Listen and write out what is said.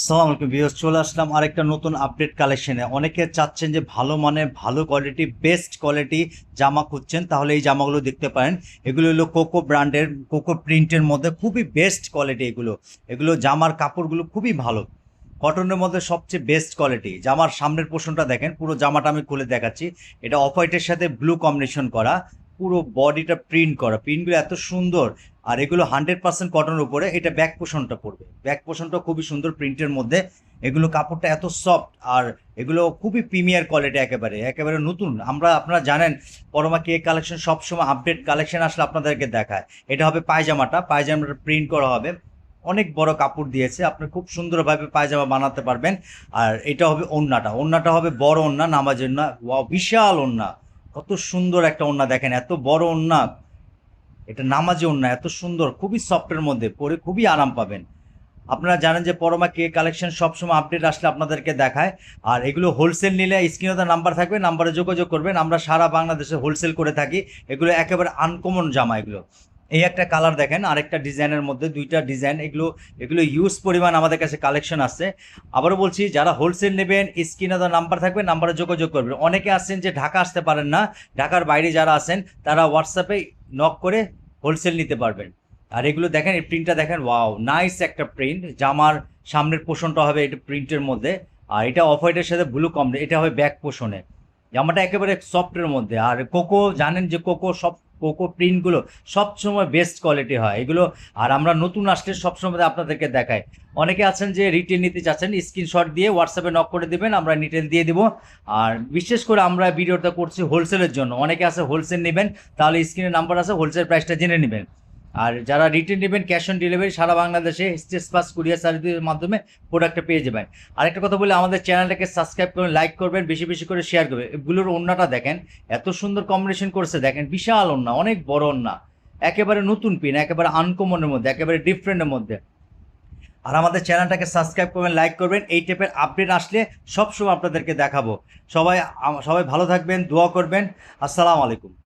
সালাম আলাইকুম ভিউয়ার্স, চলে আসলাম আরেকটা নতুন আপডেট কালেকশনে অনেকে চাচ্ছেন যে ভালো মানে ভালো কোয়ালিটি বেস্ট কোয়ালিটি জামা খুঁজছেন, তাহলে এই জামাগুলো দেখতে পারেন। এগুলো হলো কোকো ব্র্যান্ডের কোকো প্রিন্টের মধ্যে খুবই বেস্ট কোয়ালিটি এগুলো। এগুলো জামার কাপড়গুলো খুবই ভালো। কটনের মধ্যে সবচেয়ে বেস্ট কোয়ালিটি জামার সামনের পোর্শনটা দেখেন, পুরো জামাটা আমি খুলে দেখাচ্ছি। এটা অফ হোয়াইটের সাথে ব্লু কম্বিনেশন করা, পুরো বডিটা প্রিন্ট করা। প্রিন্টগুলো এত সুন্দর আর এগুলো হান্ড্রেড পার্সেন্ট কটনের উপরে, এটা ব্যাক পোষণটা পড়বে। ব্যাক পোষণটা খুবই সুন্দর প্রিন্টের মধ্যে। এগুলো কাপড়টা এত সফট আর এগুলো খুবই প্রিমিয়ার কোয়ালিটি একেবারে একেবারে নতুন। আমরা, আপনারা জানেন, পরমা কে কালেকশন সবসময় আপডেট কালেকশন আসলে আপনাদেরকে দেখায়। এটা হবে পায়জামাটা পায়জামাটা প্রিন্ট করা হবে। অনেক বড় কাপড় দিয়েছে, আপনি খুব সুন্দরভাবে পায়জামা বানাতে পারবেন। আর এটা হবে ওন্নাটা। ওন্নাটা হবে বড় ওন্না, নামাজের না বিশাল ওন্না। কত সুন্দর একটা ওন্না, দেখেন, এত বড় ওন্না। এটা নামাজি ওন্না এত সুন্দর, খুবই সফটের মধ্যে, পরে খুবই আরাম পাবেন। আপনারা জানেন যে পরমা কে কালেকশন সবসময় আপডেট আসলে আপনাদেরকে দেখায়, আর এগুলো হোলসেল নিলে স্ক্রিনে তো নাম্বার থাকবে, নাম্বারে যোগাযোগ করবেন, আমরা সারা বাংলাদেশে হোলসেল করে থাকি, এগুলো একেবারে আনকমন জামা এগুলো। এই একটা কালার দেখেন, আরেকটা ডিজাইনের মধ্যে, দুইটা ডিজাইন, এগুলো এগুলো ইউজ পরিমাণ আমাদের কাছে কালেকশন আছে আবারও বলছি, যারা হোলসেল নেবেন, স্ক্রিনে তো নাম্বার থাকবে, নাম্বারে যোগাযোগ করবেন। অনেকে আছেন যে ঢাকা আসতে পারেন না, ঢাকার বাইরে যারা আছেন, তারা হোয়াটসঅ্যাপে নক করে হোলসেল নিতে পারবেন। আর এগুলো দেখেন, এই প্রিন্টটা দেখেন ওয়াও নাইস একটা প্রিন্ট জামার সামনের পোষণটা হবে এটা প্রিন্টের মধ্যে, আর এটা অফ হোয়াইটের সাথে ব্লু কম এটা হবে ব্যাক পোষণে জামাটা একেবারে সফটের মধ্যে, আর কোকো জানেন যে কোকো সব কোকো প্রিন্টগুলো সবসময় বেস্ট কোয়ালিটি হয়। এগুলো আর আমরা নতুন আসলে সবসময় আপনাদেরকে দেখাই। অনেকে আছেন যে রিটেল নিতে চাচ্ছেন, স্ক্রিনশট দিয়ে হোয়াটসঅ্যাপে নক করে দেবেন, আমরা রিটেল দিয়ে দিব। আর বিশেষ করে আমরা ভিডিওটা করছি হোলসেলের জন্য। অনেকে আছে হোলসেল নেবেন, তাহলে স্ক্রিনের নাম্বার আছে হোলসেল প্রাইসটা জেনে নেবেন। আর যারা রিটেল নেবেন ক্যাশ অন ডেলিভারি সারা বাংলাদেশে স্টেজ পাস কুরিয়ার সার্ভিসের মাধ্যমে প্রোডাক্টটা পেয়ে যাবেন। আরেকটা কথা বলে আমাদের চ্যানেলটাকে সাবস্ক্রাইব করবেন লাইক করবেন, বেশি বেশি করে শেয়ার করবেন। এগুলোর ওন্নাটা দেখেন, এত সুন্দর কম্বিনেশন করেছে, দেখেন বিশাল ওন্না অনেক বড় ওন্না একেবারে নতুন পিন একেবারে আনকমনের মধ্যে, একেবারে ডিফারেন্টের মধ্যে। আর আমাদের চ্যানেলটাকে সাবস্ক্রাইব করবেন লাইক করবেন, এই টাইপের আপডেট আসলে সবসময় আপনাদেরকে দেখাবো। সবাই সবাই ভালো থাকবেন, দোয়া করবেন। আসসালামু আলাইকুম।